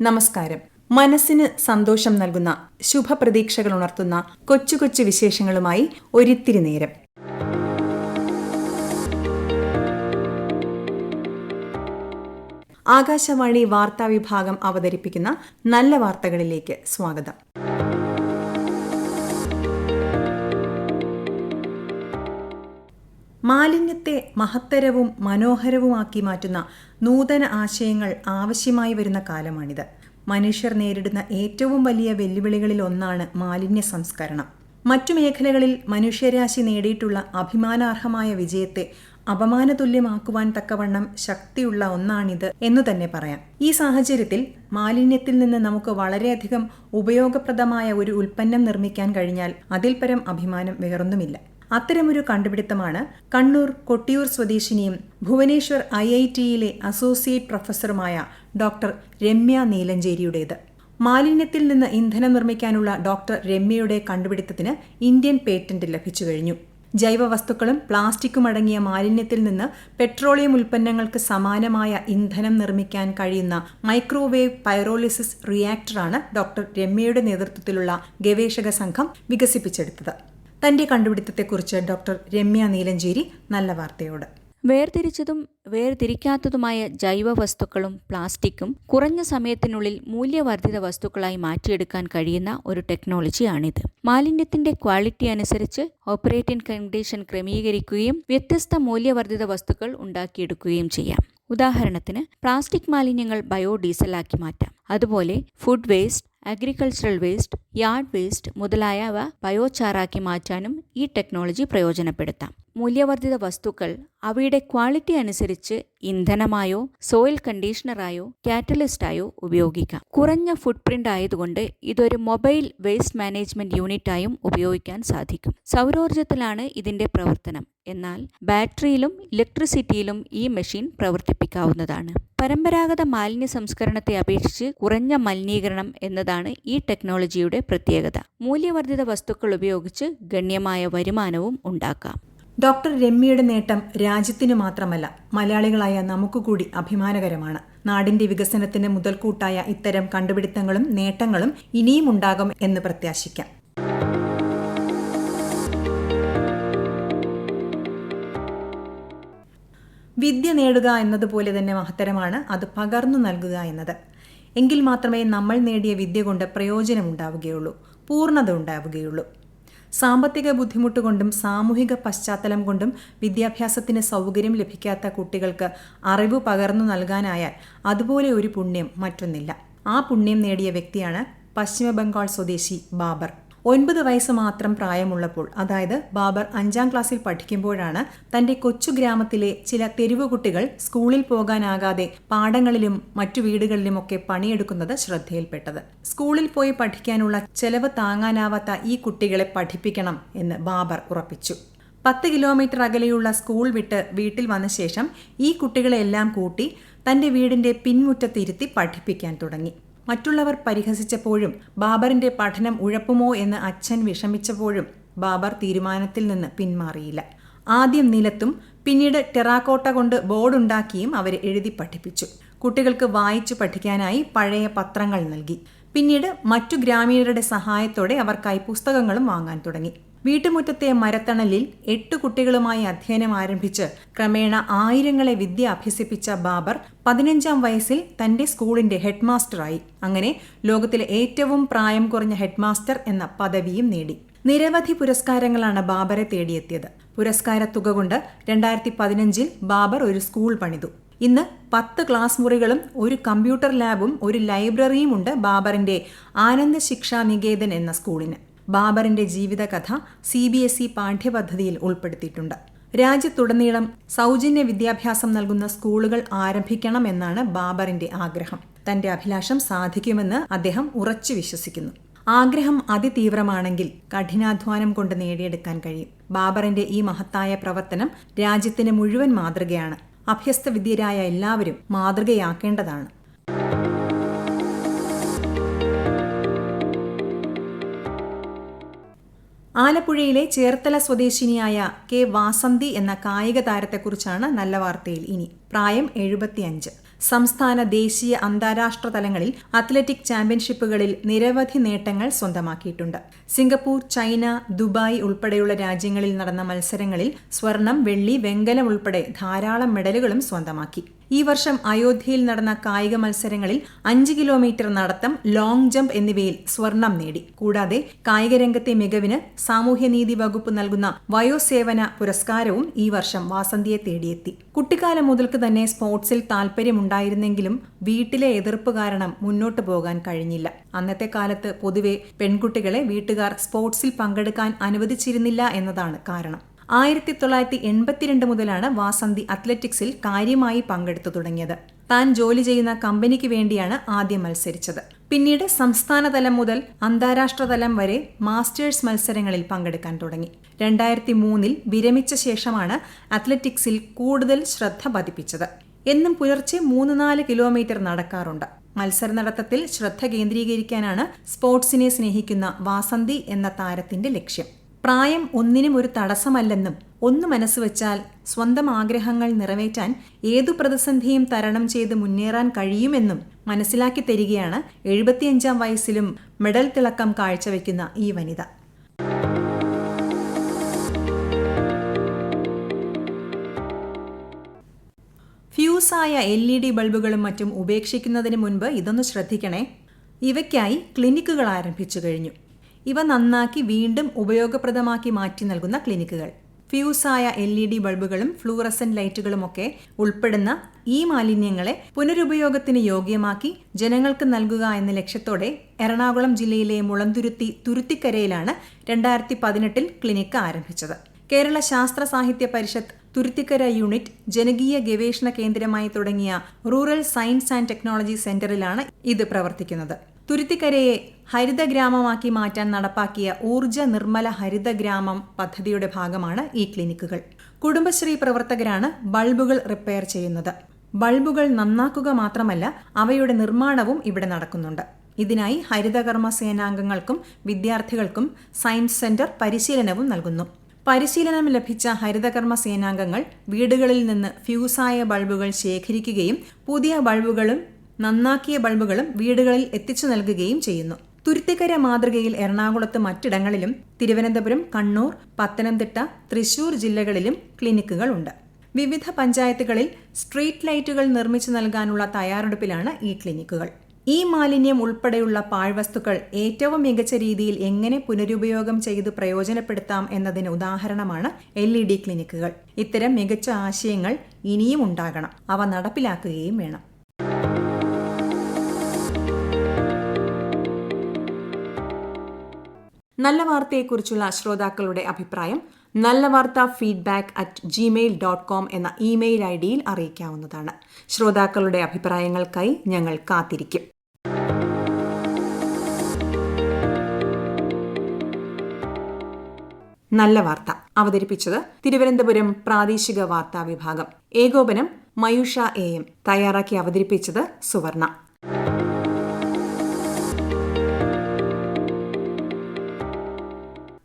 നമസ്കാരം. മനസ്സിന് സന്തോഷം നൽകുന്ന ശുഭപ്രതീക്ഷകൾ ഉണർത്തുന്ന കൊച്ചു കൊച്ചു വിശേഷങ്ങളുമായി ഒരിത്തിരി നേരം. ആകാശവാണി വാർത്താ വിഭാഗം അവതരിപ്പിക്കുന്ന നല്ല വാർത്തകളിലേക്ക് സ്വാഗതം. മാലിന്യത്തെ മഹത്തരവും മനോഹരവുമാക്കി മാറ്റുന്ന നൂതന ആശയങ്ങൾ ആവശ്യമായി വരുന്ന കാലമാണിത്. മനുഷ്യർ നേരിടുന്ന ഏറ്റവും വലിയ വെല്ലുവിളികളിൽ ഒന്നാണ് മാലിന്യ സംസ്കരണം. മറ്റു മേഖലകളിൽ മനുഷ്യരാശി നേടിയിട്ടുള്ള അഭിമാനാർഹമായ വിജയത്തെ അപമാനതുല്യമാക്കുവാൻ തക്കവണ്ണം ശക്തിയുള്ള ഒന്നാണിത് എന്ന് തന്നെ പറയാം. ഈ സാഹചര്യത്തിൽ മാലിന്യത്തിൽ നിന്ന് നമുക്ക് വളരെയധികം ഉപയോഗപ്രദമായ ഒരു ഉൽപ്പന്നം നിർമ്മിക്കാൻ കഴിഞ്ഞാൽ അതിൽപരം അഭിമാനം വേറൊന്നുമില്ല. അത്തരമൊരു കണ്ടുപിടുത്തമാണ് കണ്ണൂർ കൊട്ടിയൂർ സ്വദേശിനിയും ഭുവനേശ്വർ ഐ ഐ ടിയിലെ അസോസിയേറ്റ് പ്രൊഫസറുമായ ഡോക്ടർ രമ്യ നീലഞ്ചേരിയുടേത്. മാലിന്യത്തിൽ നിന്ന് ഇന്ധനം നിർമ്മിക്കാനുള്ള ഡോക്ടർ രമ്യയുടെ കണ്ടുപിടുത്തത്തിന് ഇന്ത്യൻ പേറ്റന്റ് ലഭിച്ചു കഴിഞ്ഞു. ജൈവവസ്തുക്കളും പ്ലാസ്റ്റിക്കും അടങ്ങിയ മാലിന്യത്തിൽ നിന്ന് പെട്രോളിയം ഉൽപ്പന്നങ്ങൾക്ക് സമാനമായ ഇന്ധനം നിർമ്മിക്കാൻ കഴിയുന്ന മൈക്രോവേവ് പൈറോലിസിസ് റിയാക്ടറാണ് ഡോക്ടർ രമ്യയുടെ നേതൃത്വത്തിലുള്ള ഗവേഷക സംഘം വികസിപ്പിച്ചെടുത്തത്. തന്റെ കണ്ടുപിടുത്തത്തെക്കുറിച്ച് ഡോക്ടർ രമ്യ നീലഞ്ചേരി നല്ല വാർത്തയോട്. വേർതിരിച്ചതും വേർതിരിക്കാത്തതുമായ ജൈവ വസ്തുക്കളും പ്ലാസ്റ്റിക്കും കുറഞ്ഞ സമയത്തിനുള്ളിൽ മൂല്യവർദ്ധിത വസ്തുക്കളായി മാറ്റിയെടുക്കാൻ കഴിയുന്ന ഒരു ടെക്നോളജിയാണിത്. മാലിന്യത്തിന്റെ ക്വാളിറ്റി അനുസരിച്ച് ഓപ്പറേറ്റിംഗ് കണ്ടീഷൻ ക്രമീകരിക്കുകയും വ്യത്യസ്ത മൂല്യവർദ്ധിത വസ്തുക്കൾ ഉണ്ടാക്കിയെടുക്കുകയും ചെയ്യാം. ഉദാഹരണത്തിന് പ്ലാസ്റ്റിക് മാലിന്യങ്ങൾ ബയോഡീസലാക്കി മാറ്റാം. അതുപോലെ food waste agricultural waste yard waste മുതലായവ ബയോചാറാക്കി മാറ്റാനും ഈ ടെക്നോളജി പ്രയോജനപ്പെടുത്താം. മൂല്യവർദ്ധിത വസ്തുക്കൾ അവയുടെ ക്വാളിറ്റി അനുസരിച്ച് ഇന്ധനമായോ സോയിൽ കണ്ടീഷണറായോ കാറ്റലിസ്റ്റായോ ഉപയോഗിക്കാം. കുറഞ്ഞ ഫുട് പ്രിന്റ് ആയതുകൊണ്ട് ഇതൊരു മൊബൈൽ വേസ്റ്റ് മാനേജ്മെന്റ് യൂണിറ്റായും ഉപയോഗിക്കാൻ സാധിക്കും. സൗരോർജത്തിലാണ് ഇതിന്റെ പ്രവർത്തനം. എന്നാൽ ബാറ്ററിയിലും ഇലക്ട്രിസിറ്റിയിലും ഈ മെഷീൻ പ്രവർത്തിപ്പിക്കാവുന്നതാണ്. പരമ്പരാഗത മാലിന്യ സംസ്കരണത്തെ അപേക്ഷിച്ച് കുറഞ്ഞ മലിനീകരണം എന്നതാണ് ഈ ടെക്നോളജിയുടെ പ്രത്യേകത. മൂല്യവർദ്ധിത വസ്തുക്കൾ ഉപയോഗിച്ച് ഗണ്യമായ വരുമാനവും ഉണ്ടാക്കാം. ഡോക്ടർ രമ്യയുടെ നേട്ടം രാജ്യത്തിനു മാത്രമല്ല മലയാളികളായ നമുക്ക് കൂടി അഭിമാനകരമാണ്. നാടിന്റെ വികസനത്തിന് മുതൽക്കൂട്ടായ ഇത്തരം കണ്ടുപിടുത്തങ്ങളും നേട്ടങ്ങളും ഇനിയും ഉണ്ടാകും എന്ന് പ്രത്യാശിക്കാം. വിദ്യ നേടുക എന്നതുപോലെ തന്നെ മഹത്തരമാണ് അത് പകർന്നു നൽകുക എന്നത്. എങ്കിൽ മാത്രമേ നമ്മൾ നേടിയ വിദ്യ കൊണ്ട് പ്രയോജനമുണ്ടാവുകയുള്ളൂ പൂർണത ഉണ്ടാവുകയുള്ളൂ. സാമ്പത്തിക ബുദ്ധിമുട്ട് കൊണ്ടും സാമൂഹിക പശ്ചാത്തലം കൊണ്ടും വിദ്യാഭ്യാസത്തിന് സൗകര്യം ലഭിക്കാത്ത കുട്ടികൾക്ക് അറിവ് പകർന്നു നൽകാനായാൽ അതുപോലെ ഒരു പുണ്യം മറ്റൊന്നില്ല. ആ പുണ്യം നേടിയ വ്യക്തിയാണ് പശ്ചിമ ബംഗാൾ സ്വദേശി ബാബർ. ഒൻപത് വയസ്സ് മാത്രം പ്രായമുള്ളപ്പോൾ അതായത് ബാബർ അഞ്ചാം ക്ലാസ്സിൽ പഠിക്കുമ്പോഴാണ് തന്റെ കൊച്ചു ഗ്രാമത്തിലെ ചില തെരുവ് കുട്ടികൾ സ്കൂളിൽ പോകാനാകാതെ പാടങ്ങളിലും മറ്റു വീടുകളിലുമൊക്കെ പണിയെടുക്കുന്നത് ശ്രദ്ധയിൽപ്പെട്ടത്. സ്കൂളിൽ പോയി പഠിക്കാനുള്ള ചെലവ് താങ്ങാനാവാത്ത ഈ കുട്ടികളെ പഠിപ്പിക്കണം എന്ന് ബാബർ ഉറപ്പിച്ചു. പത്ത് കിലോമീറ്റർ അകലെയുള്ള സ്കൂൾ വിട്ട് വീട്ടിൽ വന്ന ശേഷം ഈ കുട്ടികളെല്ലാം കൂട്ടി തന്റെ വീടിന്റെ പിൻമുറ്റത്തിരുത്തി പഠിപ്പിക്കാൻ തുടങ്ങി. മറ്റുള്ളവർ പരിഹസിച്ചപ്പോഴും ബാബറിന്റെ പഠനം ഉഴപ്പുമോ എന്ന് അച്ഛൻ വിഷമിച്ചപ്പോഴും ബാബർ തീരുമാനത്തിൽ നിന്ന് പിന്മാറിയില്ല. ആദ്യം നിലത്തും പിന്നീട് ടെറാക്കോട്ട കൊണ്ട് ബോർഡുണ്ടാക്കിയും അവരെ എഴുതി പഠിപ്പിച്ചു. കുട്ടികൾക്ക് വായിച്ചു പഠിക്കാനായി പഴയ പത്രങ്ങൾ നൽകി. പിന്നീട് മറ്റു ഗ്രാമീണരുടെ സഹായത്തോടെ അവർക്കായി പുസ്തകങ്ങളും വാങ്ങാൻ തുടങ്ങി. വീട്ടുമുറ്റത്തെ മരത്തണലിൽ എട്ട് കുട്ടികളുമായി അധ്യയനം ആരംഭിച്ച് ക്രമേണ ആയിരങ്ങളെ വിദ്യ അഭ്യസിപ്പിച്ച ബാബർ പതിനഞ്ചാം വയസ്സിൽ തന്റെ സ്കൂളിന്റെ ഹെഡ്മാസ്റ്ററായി. അങ്ങനെ ലോകത്തിലെ ഏറ്റവും പ്രായം കുറഞ്ഞ ഹെഡ്മാസ്റ്റർ എന്ന പദവിയും നേടി. നിരവധി പുരസ്കാരങ്ങളാണ് ബാബറെ തേടിയെത്തിയത്. പുരസ്കാര തുക കൊണ്ട് രണ്ടായിരത്തി പതിനഞ്ചിൽ ബാബർ ഒരു സ്കൂൾ പണിതു. ഇന്ന് പത്ത് ക്ലാസ് മുറികളും ഒരു കമ്പ്യൂട്ടർ ലാബും ഒരു ലൈബ്രറിയും ഉണ്ട് ബാബറിന്റെ ആനന്ദ ശിക്ഷാ നികേതൻ എന്ന സ്കൂളിന്. ബാബറിന്റെ ജീവിതകഥ സി ബി എസ് ഇ പാഠ്യപദ്ധതിയിൽ ഉൾപ്പെടുത്തിയിട്ടുണ്ട്. രാജ്യത്തുടനീളം സൗജന്യ വിദ്യാഭ്യാസം നൽകുന്ന സ്കൂളുകൾ ആരംഭിക്കണം എന്നാണ് ബാബറിന്റെ ആഗ്രഹം. തന്റെ അഭിലാഷം സാധിക്കുമെന്ന് അദ്ദേഹം ഉറച്ചു വിശ്വസിക്കുന്നു. ആഗ്രഹം അതിതീവ്രമാണെങ്കിൽ കഠിനാധ്വാനം കൊണ്ട് നേടിയെടുക്കാൻ കഴിയും. ബാബറിന്റെ ഈ മഹത്തായ പ്രവർത്തനം രാജ്യത്തിന് മുഴുവൻ മാതൃകയാണ്. അഭ്യസ്ത വിദ്യരായ എല്ലാവരും മാതൃകയാക്കേണ്ടതാണ്. ആലപ്പുഴയിലെ ചേർത്തല സ്വദേശിനിയായ കെ വാസന്തി എന്ന കായിക താരത്തെക്കുറിച്ചാണ് നല്ല വാർത്തയിൽ ഇനി. പ്രായം എഴുപത്തിയഞ്ച്. സംസ്ഥാന ദേശീയ അന്താരാഷ്ട്ര തലങ്ങളിൽ അത്ലറ്റിക് ചാമ്പ്യൻഷിപ്പുകളിൽ നിരവധി നേട്ടങ്ങൾ സ്വന്തമാക്കിയിട്ടുണ്ട്. സിംഗപ്പൂർ ചൈന ദുബായ് ഉൾപ്പെടെയുള്ള രാജ്യങ്ങളിൽ നടന്ന മത്സരങ്ങളിൽ സ്വർണം വെള്ളി വെങ്കലം ഉൾപ്പെടെ ധാരാളം മെഡലുകളും സ്വന്തമാക്കി. ഈ വർഷം അയോധ്യയിൽ നടന്ന കായിക മത്സരങ്ങളിൽ അഞ്ച് കിലോമീറ്റർ നടത്തം ലോങ് ജമ്പ് എന്നിവയിൽ സ്വർണം നേടി. കൂടാതെ കായിക രംഗത്തെ മികവിന് സാമൂഹ്യനീതി വകുപ്പ് നൽകുന്ന വയോസേവന പുരസ്കാരവും ഈ വർഷം വാസന്തിയെ തേടിയെത്തി. കുട്ടിക്കാലം മുതൽക്ക് തന്നെ സ്പോർട്സിൽ താല്പര്യമുണ്ടായിരുന്നെങ്കിലും വീട്ടിലെ എതിർപ്പ് കാരണം മുന്നോട്ടു പോകാൻ കഴിഞ്ഞില്ല. അന്നത്തെ കാലത്ത് പൊതുവെ പെൺകുട്ടികളെ വീട്ടുകാർ സ്പോർട്സിൽ പങ്കെടുക്കാൻ അനുവദിച്ചിരുന്നില്ല എന്നതാണ് കാരണം. ആയിരത്തി തൊള്ളായിരത്തി എൺപത്തിരണ്ട് മുതലാണ് വാസന്തി അത്ലറ്റിക്സിൽ കാര്യമായി പങ്കെടുത്തു തുടങ്ങിയത്. താൻ ജോലി ചെയ്യുന്ന കമ്പനിക്ക് വേണ്ടിയാണ് ആദ്യം മത്സരിച്ചത്. പിന്നീട് സംസ്ഥാന തലം മുതൽ അന്താരാഷ്ട്ര തലം വരെ മാസ്റ്റേഴ്സ് മത്സരങ്ങളിൽ പങ്കെടുക്കാൻ തുടങ്ങി. രണ്ടായിരത്തി മൂന്നിൽ വിരമിച്ച ശേഷമാണ് അത്ലറ്റിക്സിൽ കൂടുതൽ ശ്രദ്ധ പതിപ്പിച്ചത്. എന്നും പുലർച്ചെ മൂന്ന് നാല് കിലോമീറ്റർ നടക്കാറുണ്ട്. മത്സര നടത്തത്തിൽ ശ്രദ്ധ കേന്ദ്രീകരിക്കാനാണ് സ്പോർട്സിനെ സ്നേഹിക്കുന്ന വാസന്തി എന്ന താരത്തിന്റെ ലക്ഷ്യം. പ്രായം ഒന്നിനും ഒരു തടസ്സമല്ലെന്നും ഒന്ന് മനസ്സുവെച്ചാൽ സ്വന്തം ആഗ്രഹങ്ങൾ നിറവേറ്റാൻ ഏതു പ്രതിസന്ധിയും തരണം ചെയ്ത് മുന്നേറാൻ കഴിയുമെന്നും മനസ്സിലാക്കി തരികയാണ് എഴുപത്തിയഞ്ചാം വയസ്സിലും മെഡൽ തിളക്കം കാഴ്ചവെക്കുന്ന ഈ വനിത. ഫ്യൂസായ എൽ ഇ ഡി ബൾബുകളും മറ്റും ഉപേക്ഷിക്കുന്നതിന് മുൻപ് ഇതൊന്ന് ശ്രദ്ധിക്കണേ. ഇവയ്ക്കായി ക്ലിനിക്കുകൾ ആരംഭിച്ചു കഴിഞ്ഞു. ഇവ നന്നാക്കി വീണ്ടും ഉപയോഗപ്രദമാക്കി മാറ്റി നൽകുന്ന ക്ലിനിക്കുകൾ. ഫ്യൂസായ എൽ ഇ ഡി ബൾബുകളും ഫ്ലൂറസൻ ലൈറ്റുകളുമൊക്കെ ഉൾപ്പെടുന്ന ഈ മാലിന്യങ്ങളെ പുനരുപയോഗത്തിന് യോഗ്യമാക്കി ജനങ്ങൾക്ക് നൽകുക എന്ന ലക്ഷ്യത്തോടെ എറണാകുളം ജില്ലയിലെ മുളന്തുരുത്തി തുരുത്തിക്കരയിലാണ് രണ്ടായിരത്തി പതിനെട്ടിൽ ക്ലിനിക്ക് ആരംഭിച്ചത്. കേരള ശാസ്ത്ര സാഹിത്യ പരിഷത്ത് തുരുത്തിക്കര യൂണിറ്റ് ജനകീയ ഗവേഷണ കേന്ദ്രമായി തുടങ്ങിയ റൂറൽ സയൻസ് ആൻഡ് ടെക്നോളജി സെന്ററിലാണ് ഇത് പ്രവർത്തിക്കുന്നത്. തുരുത്തിക്കരയെ ഹരിതഗ്രാമമാക്കി മാറ്റാൻ നടപ്പാക്കിയ ഊർജ നിർമ്മല ഹരിതഗ്രാമം പദ്ധതിയുടെ ഭാഗമാണ് ഈ ക്ലിനിക്കുകൾ. കുടുംബശ്രീ പ്രവർത്തകരാണ് ബൾബുകൾ റിപ്പയർ ചെയ്യുന്നത്. ബൾബുകൾ നന്നാക്കുക മാത്രമല്ല അവയുടെ നിർമ്മാണവും ഇവിടെ നടക്കുന്നുണ്ട്. ഇതിനായി ഹരിതകർമ്മ സേനാംഗങ്ങൾക്കും വിദ്യാർത്ഥികൾക്കും സയൻസ് സെന്റർ പരിശീലനവും നൽകുന്നു. പരിശീലനം ലഭിച്ച ഹരിതകർമ്മ സേനാംഗങ്ങൾ വീടുകളിൽ നിന്ന് ഫ്യൂസായ ബൾബുകൾ ശേഖരിക്കുകയും പുതിയ ബൾബുകളും നന്നാക്കിയ ബൾബുകളും വീടുകളിൽ എത്തിച്ചു നൽകുകയും ചെയ്യുന്നു. തുരുത്തിക്കര മാതൃകയിൽ എറണാകുളത്ത് മറ്റിടങ്ങളിലും തിരുവനന്തപുരം കണ്ണൂർ പത്തനംതിട്ട തൃശൂർ ജില്ലകളിലും ക്ലിനിക്കുകൾ ഉണ്ട് വിവിധ പഞ്ചായത്തുകളിൽ സ്ട്രീറ്റ് ലൈറ്റുകൾ നിർമ്മിച്ചു നൽകാനുള്ള തയ്യാറെടുപ്പിലാണ് ഈ ക്ലിനിക്കുകൾ. ഈ മാലിന്യം ഉൾപ്പെടെയുള്ള പാഴ്വസ്തുക്കൾ ഏറ്റവും മികച്ച രീതിയിൽ എങ്ങനെ പുനരുപയോഗം ചെയ്ത് പ്രയോജനപ്പെടുത്താം എന്നതിന് ഉദാഹരണമാണ് എൽ ഇ ഡി ക്ലിനിക്കുകൾ. ഇത്തരം മികച്ച ആശയങ്ങൾ ഇനിയും ഉണ്ടാകണം. അവ നടപ്പിലാക്കുകയും വേണം. നല്ല വാർത്തയെക്കുറിച്ചുള്ള ശ്രോതാക്കളുടെ അഭിപ്രായം നല്ല വാർത്ത feedback at gmail dot com എന്ന ഇമെയിൽ ഐ ഡിയിൽ അറിയിക്കാവുന്നതാണ്. ശ്രോതാക്കളുടെ അഭിപ്രായങ്ങൾക്കായി ഞങ്ങൾ കാത്തിരിക്കും. നല്ല വാർത്ത. അവതരിപ്പിച്ചത് തിരുവനന്തപുരം പ്രാദേശിക വാർത്താ വിഭാഗം. ഏകോപനം മയൂഷ എ എം. തയ്യാറാക്കി അവതരിപ്പിച്ചത് സുവർണ.